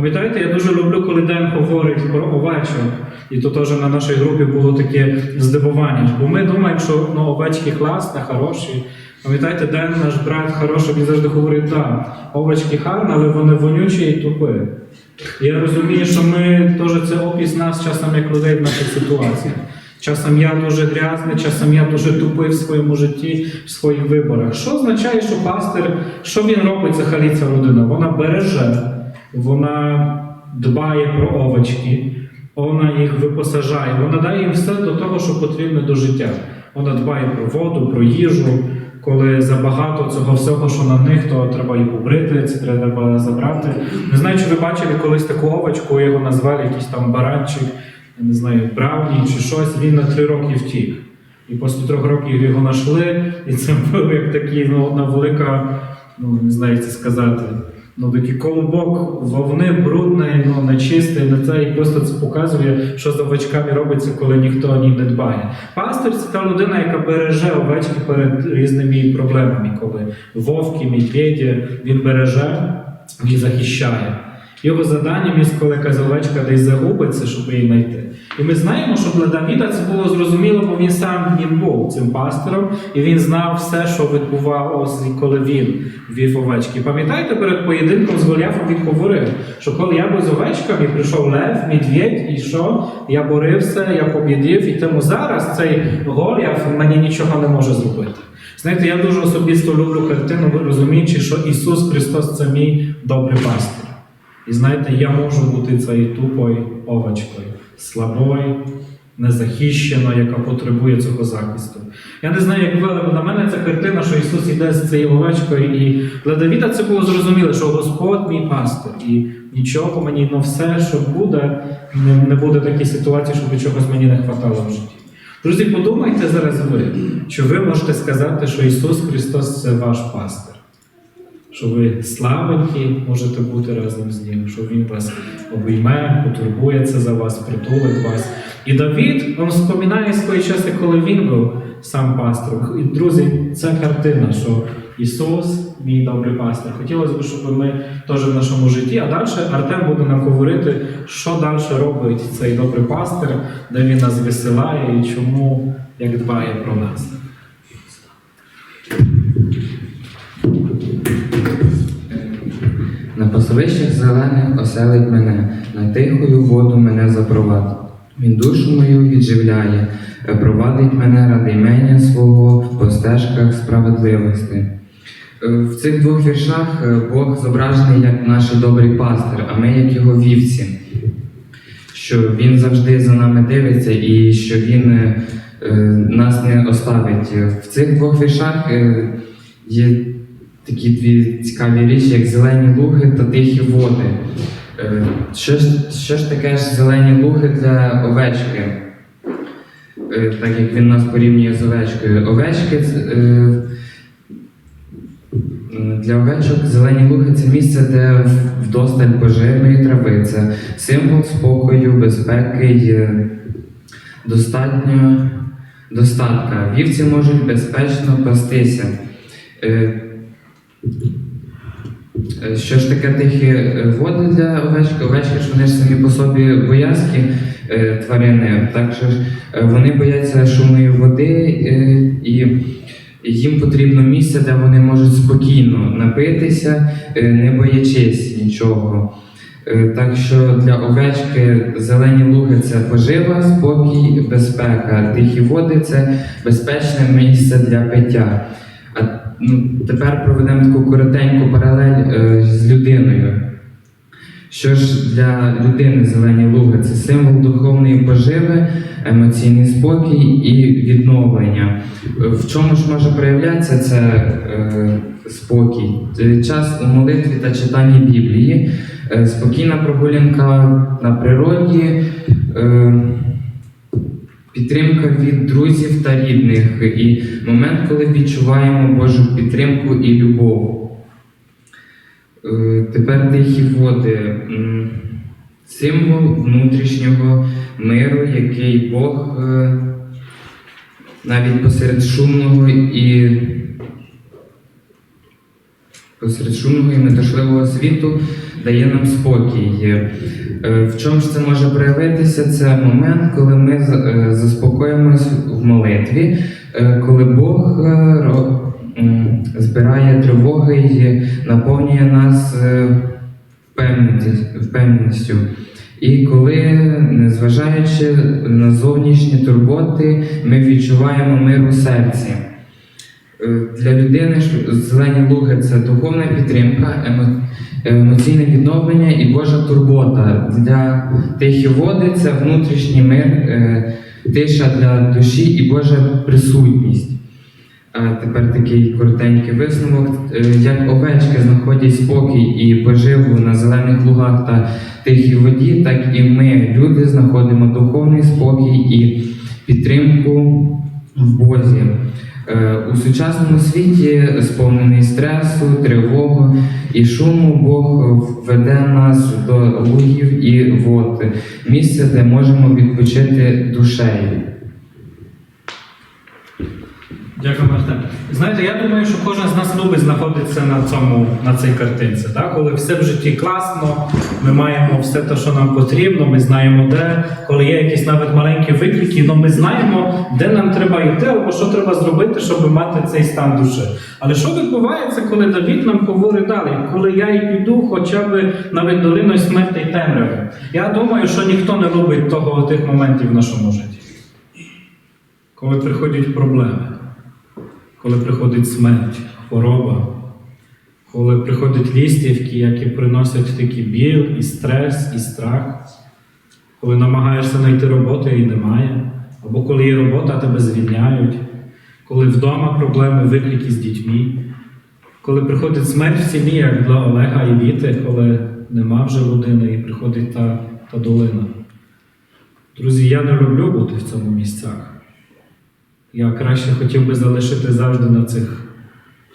Пам'ятаєте, я дуже люблю, коли Ден говорить про овечок. І то теж на нашій групі було таке здивування. Бо ми думаємо, що ну, овечки класні, хороші. Пам'ятаєте, Ден, наш брат хороший, він завжди говорить, так, овечки гарні, але вони вонючі і тупі. Я розумію, що ми теж це опис нас часом як людей в наших ситуаціях. Часом я дуже грязний, часом я дуже тупий в своєму житті, в своїх виборах. Що означає, що пастир, що він робить взагалі ця родина? Вона береже, вона дбає про овочки, вона їх випосажає, вона дає їм все до того, що потрібно до життя. Вона дбає про воду, про їжу. Коли забагато цього всього, що на них, то треба їх убрити, це треба забрати. Не знаю, чи ви бачили колись таку овочку, його назвали якийсь там баранчик, я не знаю, Брауні чи щось, він на три роки втік. І після трьох років його знайшли, і це був як такий ну, одна велика, ну не знаю, як це сказати. Ну, такий колобок вовни брудний, ну нечистий, не це і просто це показує, що за овечками робиться, коли ніхто них не дбає. Пастир це та людина, яка береже овечки перед різними проблемами, коли вовки, медведі, він береже і захищає. Його заданням є, коли якась десь загубиться, щоб її знайти. І ми знаємо, що для Давіда це було зрозуміло, бо він сам він був цим пастиром, і він знав все, що відбувалося, коли він вів овечки. Пам'ятаєте, перед поєдинком з Голіафом він говорив, що коли я був з овечками, прийшов лев, медведь, і що? Я борився, я побідів, і тому зараз цей Голіаф мені нічого не може зробити. Знаєте, я дуже особисто люблю картину, розуміючи, що Ісус Христос це мій добрий пастир. І знаєте, я можу бути цією тупою овочкою, слабою, незахищеною, яка потребує цього захисту. Я не знаю, як але на мене ця картина, що Ісус іде з цією овечкою, і для Давіда це було зрозуміло, що Господь мій пастир, і нічого мені, ну все, що буде, не, буде такої ситуації, щоб чогось мені не хватало в житті. Друзі, подумайте зараз ви, що ви можете сказати, що Ісус Христос це ваш пастир що ви слабенькі можете бути разом з ним, що він вас обійме, потурбується за вас, притулить вас. І Давід він вспоминає свої часи, коли він був сам пастором. І друзі, ця картина, що Ісус, мій добрий пастор. Хотілося б, щоб ми теж в нашому житті, а далі Артем буде нам говорити, що далі робить цей добрий пастир, де він нас висилає і чому як дбає про нас. На пасовищах зелених оселить мене, на тихою воду мене запровадить. Він душу мою відживляє, провадить мене ради імення свого по стежках справедливості. В цих двох віршах е, Бог зображений як наш добрий пастир, а ми як його вівці. Що він завжди за нами дивиться і що він е, е, нас не оставить. В цих двох віршах є такі дві цікаві речі, як зелені луги та тихі води. Е, Що ж, що ж таке ж зелені луги для овечки? Е, Так як він нас порівнює з овечкою. Овечки е, для овечок зелені луги це місце, де вдосталь поживної трави. Це символ спокою, безпеки е, достатньо достатка. Вівці можуть безпечно пастися. Е, Що ж таке тихі е, води для овечки? Овечки ж вони ж самі по собі боязкі е, тварини, так що ж вони бояться шумної води і їм потрібно місце, де вони можуть спокійно напитися, не боячись нічого. Так що для овечки зелені луги це пожива, спокій, безпека. Тихі води це безпечне місце для пиття. А ну, тепер проведемо таку коротеньку паралель е, з людиною. Що ж для людини зелені луги це символ духовної поживи, емоційний спокій і відновлення. В чому ж може проявлятися це е, спокій? Час у молитві та читанні Біблії, е, спокійна прогулянка на природі. Е, Підтримка від друзів та рідних і момент, коли відчуваємо Божу підтримку і любов. Е, Тепер тихі води. Символ внутрішнього миру, який Бог е, навіть посеред шумного і посеред шумного і метушливого світу дає нам спокій. Е, В чому ж це може проявитися? Це момент, коли ми е, заспокоїмось в молитві, е, коли Бог збирає тривоги і наповнює нас впевненістю. І коли, незважаючи на зовнішні турботи, ми відчуваємо мир у серці. Е, Для людини зелені луги це духовна підтримка, емоційне відновлення і Божа турбота. Для тихі води це внутрішній мир, е, тиша для душі і Божа присутність. А тепер такий коротенький висновок. Е, Як овечки знаходять спокій і поживу на зелених лугах та тихій воді, так і ми, люди, знаходимо духовний спокій і підтримку в Бозі. Е, У сучасному світі, сповнений стресу, тривоги і шуму, Бог веде нас до лугів і вод, місце, де можемо відпочити душею. Дякую, Мартин. Знаєте, я думаю, що кожен з нас любить знаходитися на цьому на цій картинці. Так? Коли все в житті класно, ми маємо все те, що нам потрібно, ми знаємо де, коли є якісь навіть маленькі виклики, але ми знаємо, де нам треба йти, або що треба зробити, щоб мати цей стан душі. Але що відбувається, коли Давід нам говорить далі? Коли я і піду, хоча б навіть долиною смерти й темряви. Я думаю, що ніхто не любить того тих моментів в нашому житті. Коли приходять проблеми коли приходить смерть, хвороба, коли приходять лістівки, які приносять такий біль, і стрес, і страх, коли намагаєшся знайти роботу і немає, або коли є робота, тебе звільняють, коли вдома проблеми, виклики з дітьми, коли приходить смерть в сім'ї, як для Олега і Віти, коли нема вже людини і приходить та, та долина. Друзі, я не люблю бути в цьому місцях. Я краще хотів би залишити завжди на цих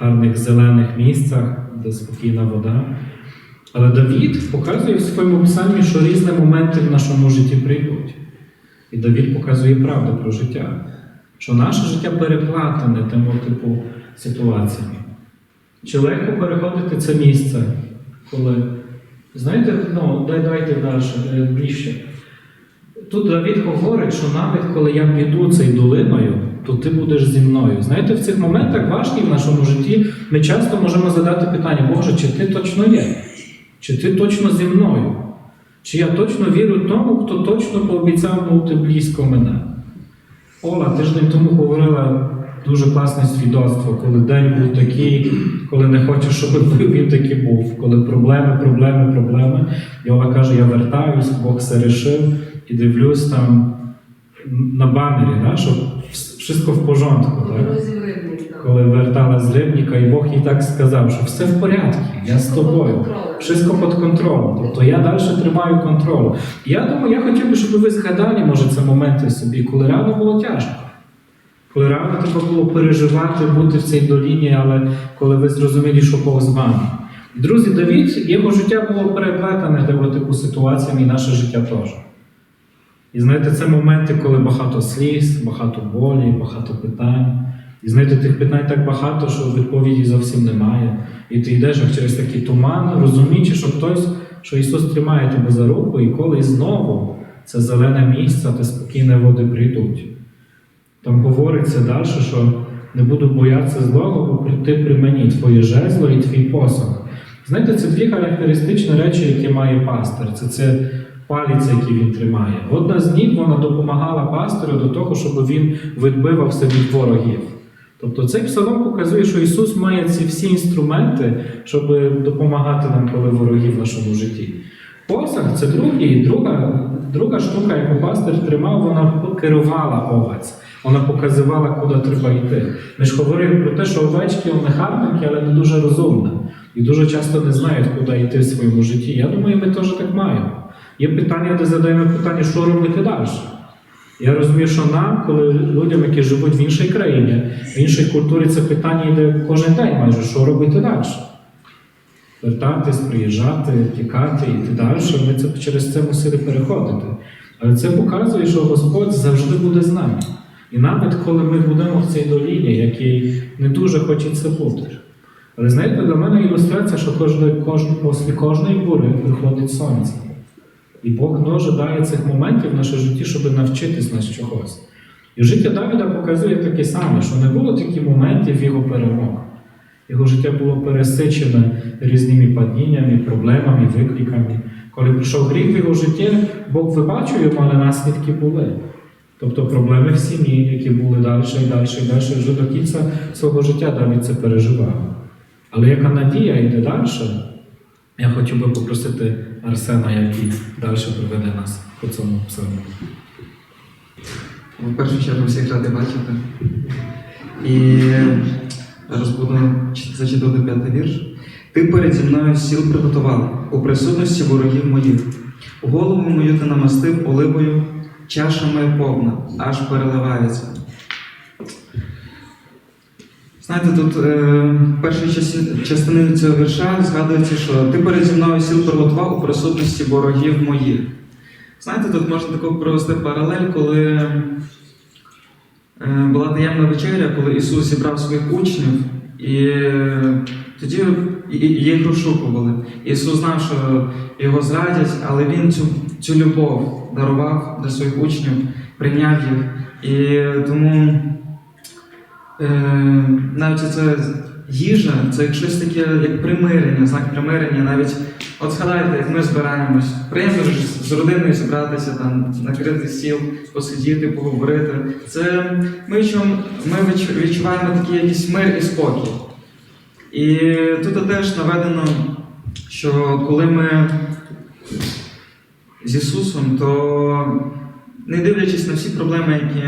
гарних зелених місцях, де спокійна вода. Але Давід показує в своєму псалмі, що різні моменти в нашому житті прийдуть. І Давід показує правду про життя, що наше життя переплатане тим типу ситуаціями. Чи легко переходити це місце, коли. Знаєте, ну, дай, дайте далі, е, ближче. Тут Давід говорить, що навіть коли я піду цією долиною, то ти будеш зі мною. Знаєте, в цих моментах важких в нашому житті ми часто можемо задати питання, Боже, чи ти точно є? Чи ти точно зі мною? Чи я точно вірю тому, хто точно пообіцяв бути близько мене? Ола тиждень тому говорила дуже класне свідоцтво, коли день був такий, коли не хочеш, щоб він такий був, коли проблеми, проблеми, проблеми. І Ола каже, я вертаюсь, Бог все рішив і дивлюсь там на банері, да, що все в порządku. Так? Коли вертала з рибника, і Бог їй так сказав, що все в порядку, я з тобою. Wszystko під контролем. Тобто я далі тримаю контроль. Я думаю, я хотів би, щоб ви згадали, може, це моменти собі, коли реально було тяжко. Коли реально треба було переживати, бути в цій доліні, але коли ви зрозуміли, що Бог з вами. Друзі, Давід, його життя було переплетене того типу ситуаціями, і наше життя теж. І знаєте, це моменти, коли багато сліз, багато болі, багато питань. І знаєте, тих питань так багато, що відповіді зовсім немає. І ти йдеш через такий туман, розуміючи, що хтось, що Ісус тримає тебе за руку, і коли знову це зелене місце, та спокійні води прийдуть. Там говориться далі, що не буду боятися злого, бо прийти при мені твоє жезло і твій посох. Знаєте, це дві характеристичні речі, які має пастир. Це, це палець, який він тримає. Одна з них вона допомагала пастиру до того, щоб він відбивався від ворогів. Тобто цей псалом показує, що Ісус має ці всі інструменти, щоб допомагати нам, коли ворогів в нашому житті. Посаг це другий, друга, друга штука, яку пастир тримав, вона керувала овець. Вона показувала, куди треба йти. Ми ж говорили про те, що овечки вони гарненькі, але не дуже розумні. І дуже часто не знають, куди йти в своєму житті. Я думаю, ми теж так маємо. Є питання, де задаємо питання, що робити далі. Я розумію, що нам, коли людям, які живуть в іншій країні, в іншій культурі, це питання йде кожен день майже, що робити далі. Вертатись, приїжджати, тікати, йти далі. Ми це через це мусили переходити. Але це показує, що Господь завжди буде з нами. І навіть коли ми будемо в цій доліні, якій не дуже хочеться бути. Але знаєте, для мене ілюстрація, що кожної, кожної, після кожної бури приходить сонце. І Бог дуже дає цих моментів в наше житті, щоб навчитись нас чогось. І життя Давіда показує таке саме, що не було таких моментів його перемог. Його життя було пересичене різними падіннями, проблемами, викликами. Коли прийшов гріх в його життя, Бог йому, але наслідки були. Тобто проблеми в сім'ї, які були далі і далі і далі, вже до кінця свого життя Давід це переживав. Але яка надія йде далі, я хотів би попросити Арсена, який далі проведе нас по цьому псалму. В першу чергу всіх радий бачити. І зараз буду чи- зачитувати п'ятий вірш. Ти переді мною сіл приготував у присутності ворогів моїх. Голову мою ти намастив оливою, чаша моя повна, аж переливається. Знаєте, тут е, часті- частині цього вірша згадується, що ти переді мною сіл приготував у присутності ворогів моїх. Знаєте, тут можна таку провести паралель, коли е, була таємна вечеря, коли Ісус зібрав своїх учнів, і е, тоді їх розшукували. Ісус знав, що його зрадять, але Він цю, цю любов дарував для своїх учнів, прийняв їх. І тому навіть це їжа, це як щось таке, як примирення, знак примирення. Навіть от згадайте, як ми збираємось. Приємно ж з родиною зібратися, там, накрити стіл, посидіти, поговорити. Це ми відчуваємо такий якийсь мир і спокій. І тут теж наведено, що коли ми з Ісусом, то не дивлячись на всі проблеми, які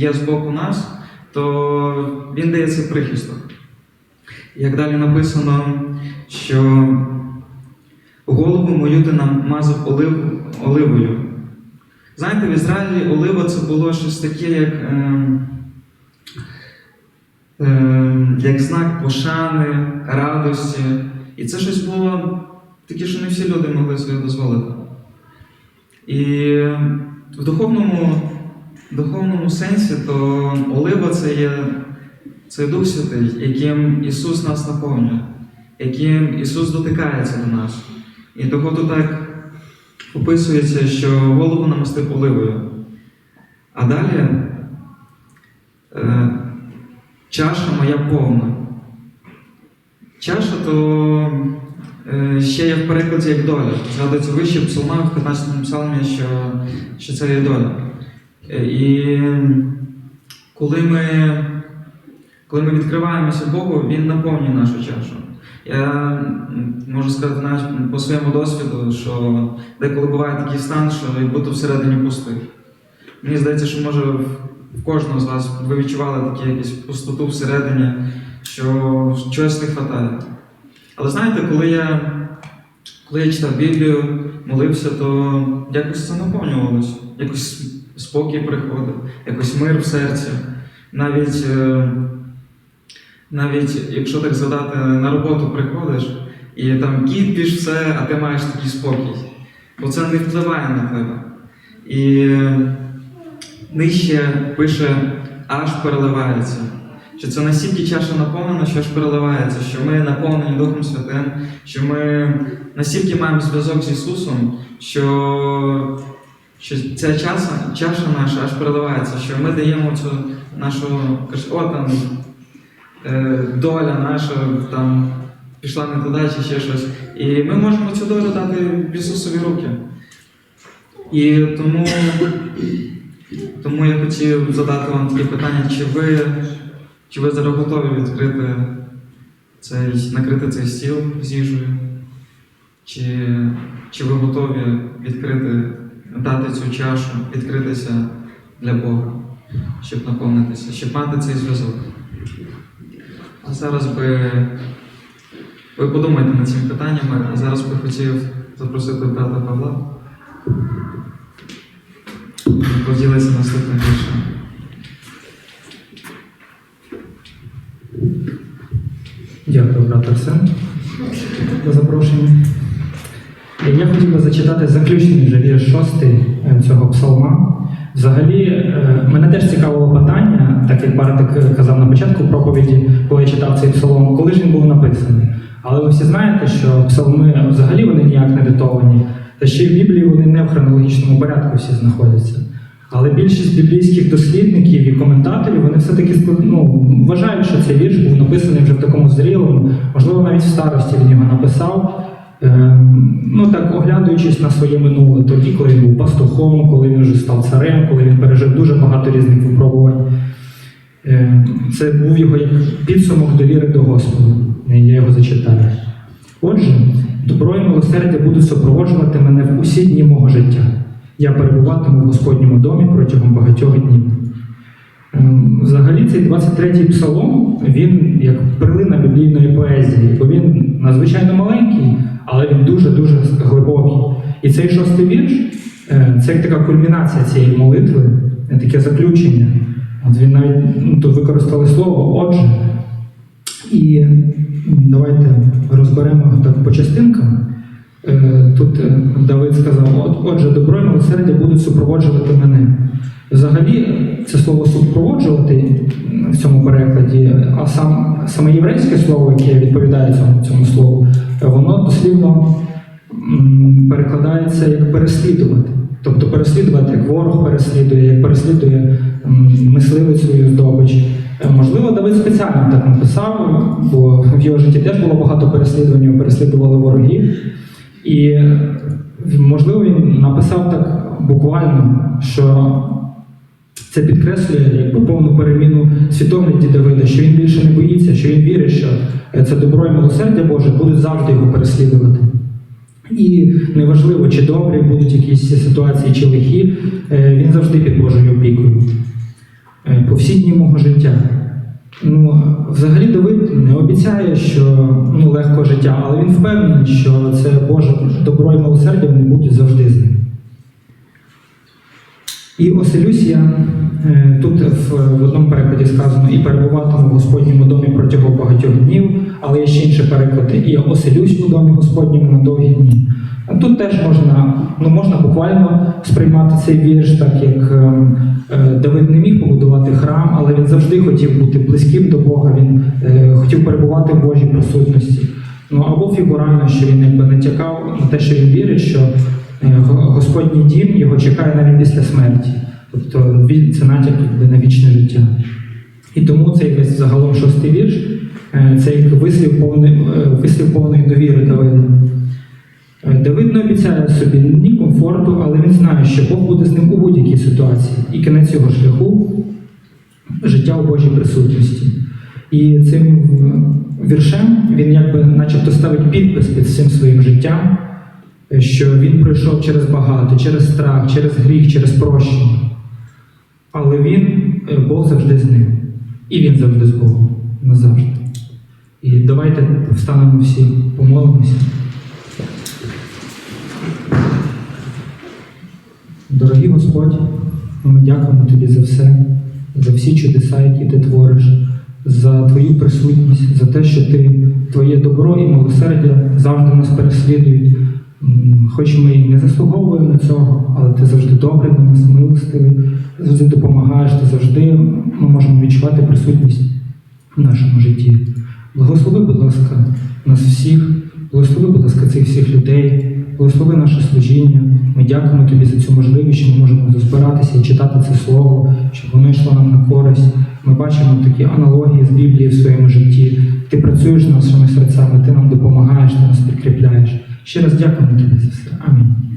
є з боку нас, то Він дає цей прихисток. Як далі написано, що голову мою ти намазав олив, оливою. Знаєте, в Ізраїлі олива це було щось таке, як, ем, ем, як знак пошани, радості. І це щось було таке, що не всі люди могли собі дозволити. І в духовному, духовному сенсі, то олива це є це Дух Святий, яким Ісус нас наповнює, яким Ісус дотикається до нас. І того тут так описується, що голову намастив оливою. А далі е, чаша моя повна. Чаша то е, ще є в перекладі як доля. Згадується вище в в 15 псалмі, що, що це є доля. Е, І коли ми, коли ми відкриваємося Богу, Він наповнює нашу чашу. Я можу сказати навіть по своєму досвіду, що деколи буває такий стан, що як будто всередині пустий. Мені здається, що може в кожного з вас ви відчували таку якусь пустоту всередині, що чогось не вистачає. Але знаєте, коли я, коли я читав Біблію, молився, то якось це наповнювалося, якось спокій приходив, якось мир в серці. Навіть, е, навіть якщо так згадати, на роботу приходиш, і там кіпіш, все, а ти маєш такий спокій. Бо це не впливає на тебе. І нижче пише аж переливається. Що це настільки чаша наповнена, що аж переливається, що ми наповнені Духом Святим, що ми настільки маємо зв'язок з Ісусом, що, що ця чаша, чаша наша аж переливається, що ми даємо цю нашу, о там е, доля наша там пішла не туди чи ще щось. І ми можемо цю долю дати Ісусові руки. І тому, тому я хотів задати вам таке питання, чи ви, чи ви зараз готові відкрити цей, накрити цей стіл з їжею? Чи, чи ви готові відкрити, дати цю чашу, відкритися для Бога, щоб наповнитися, щоб мати цей зв'язок? А зараз би ви подумайте над цими питаннями, а зараз би хотів запросити брата Павла. Поділиться наступним віршем. Дякую, брат Арсен, за запрошення. Я хотів би зачитати заключний вже вірш шостий е, цього псалма. Взагалі, е, мене теж цікавило питання, так як Бартик казав на початку проповіді, коли я читав цей псалом, коли ж він був написаний. Але ви всі знаєте, що псалми взагалі вони ніяк не датовані, та ще й в Біблії вони не в хронологічному порядку всі знаходяться. Але більшість біблійських дослідників і коментаторів вони все-таки ну, вважають, що цей вірш був написаний вже в такому зрілому, можливо, навіть в старості він його написав. Ем, ну так, оглядуючись на своє минуле, тоді, коли він був пастухом, коли він вже став царем, коли він пережив дуже багато різних випробувань. Ем, Це був його як підсумок довіри до Господа. Я його зачитаю. Отже, добро і милосердя будуть супроводжувати мене в усі дні мого життя. Я перебуватиму в Господньому домі протягом багатьох днів. Ем, Взагалі, цей 23-й псалом, він як перлина біблійної поезії, бо він надзвичайно маленький, дуже-дуже глибокий. І цей шостий вірш е, це як така кульмінація цієї молитви, е, таке заключення. От він навіть ну, тут використали слово отже. І давайте розберемо так по частинкам. Е, Тут Давид сказав: «От- отже, добро і милосердя будуть супроводжувати мене. Взагалі, це слово супроводжувати в цьому перекладі, а сам, саме єврейське слово, яке відповідає цьому, цьому слову, воно дослівно перекладається як переслідувати. Тобто переслідувати, як ворог переслідує, як переслідує мисливець свою здобич. Е, Можливо, Давид спеціально так написав, бо в його житті теж було багато переслідувань, його переслідували ворогів. І е, можливо він написав так буквально, що це підкреслює якби повну переміну світогляді Давида, що він більше не боїться, що він вірить, що е, це добро і милосердя Боже будуть завжди його переслідувати. І неважливо, чи добрі будуть якісь ситуації, чи лихі, е, він завжди під Божою опікою. Е, По всі дні мого життя. Ну, взагалі Давид не обіцяє, що ну, легко життя, але він впевнений, що це Боже добро і милосердя вони будуть завжди з ним. І оселюсь я е, тут в, в одному перекладі сказано і перебуватиму в Господньому домі протягом багатьох днів, але є ще інші переклади, і я оселюсь у домі Господньому на довгі дні. Тут теж можна, ну, можна буквально сприймати цей вірш, так як ем, е, Давид не міг побудувати храм, але він завжди хотів бути близьким до Бога, він е, хотів перебувати в Божій присутності. Ну або фігурально, що він якби натякав на те, що він вірить, що е, Господній дім його чекає навіть після смерті. Тобто це натяк на вічне життя. І тому цей весь загалом шостий вірш е, це як вислів повний, е, вислів повної довіри Давида. Е, Давид не обіцяє собі ні комфорту, але він знає, що Бог буде з ним у будь-якій ситуації. І кінець його шляху життя у Божій присутності. І цим е, віршем він якби начебто ставить підпис під всім своїм життям, е, що він пройшов через багато, через страх, через гріх, через прощення. Але він, е, Бог завжди з ним. І він завжди з Богом. Назавжди. І давайте встанемо всі, помолимося. Дорогий Господь, ми дякуємо Тобі за все, за всі чудеса, які ти твориш, за Твою присутність, за те, що ти, Твоє добро і милосердя завжди нас переслідують. Хоч ми й не заслуговуємо цього, але ти завжди добрий до нас, милостивий, завжди допомагаєш, ти завжди ми можемо відчувати присутність в нашому житті. Благослови, будь ласка, нас всіх, благослови, будь ласка, цих всіх людей, благослови наше служіння. Ми дякуємо тобі за цю можливість, що ми можемо збиратися і читати це слово, щоб воно йшло нам на користь. Ми бачимо такі аналогії з Біблії в своєму житті. Ти працюєш нашими серцями, ти нам допомагаєш, ти нас підкріпляєш. Ще раз дякуємо тобі за все. Амінь.